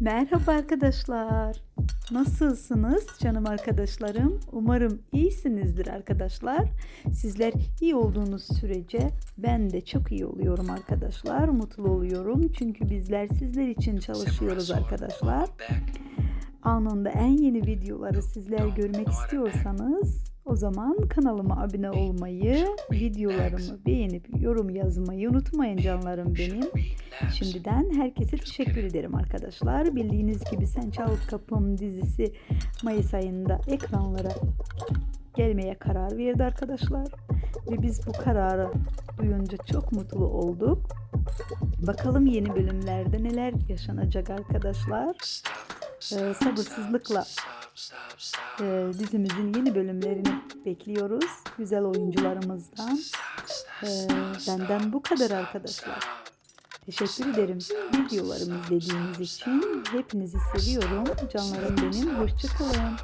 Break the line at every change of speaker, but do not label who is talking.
Merhaba arkadaşlar. Nasılsınız canım arkadaşlarım? Umarım iyisinizdir arkadaşlar. Sizler iyi olduğunuz sürece ben de çok iyi oluyorum arkadaşlar. Mutlu oluyorum. Çünkü bizler sizler için çalışıyoruz arkadaşlar. Anında en yeni videoları sizler görmek istiyorsanız o zaman kanalıma abone olmayı, videolarımı beğenip yorum yazmayı unutmayın canlarım benim. Şimdiden herkese teşekkür ederim arkadaşlar. Bildiğiniz gibi Sen Çal Kapım dizisi Mayıs ayında ekranlara gelmeye karar verdi arkadaşlar. Ve biz bu kararı duyunca çok mutlu olduk. Bakalım yeni bölümlerde neler yaşanacak arkadaşlar. Ee, sabırsızlıkla e, dizimizin yeni bölümlerini bekliyoruz. Güzel oyuncularımızdan. Ee, benden bu kadar arkadaşlar. Teşekkür ederim videolarımı izlediğiniz için. Hepinizi seviyorum. Canlarım benim. Hoşçakalın.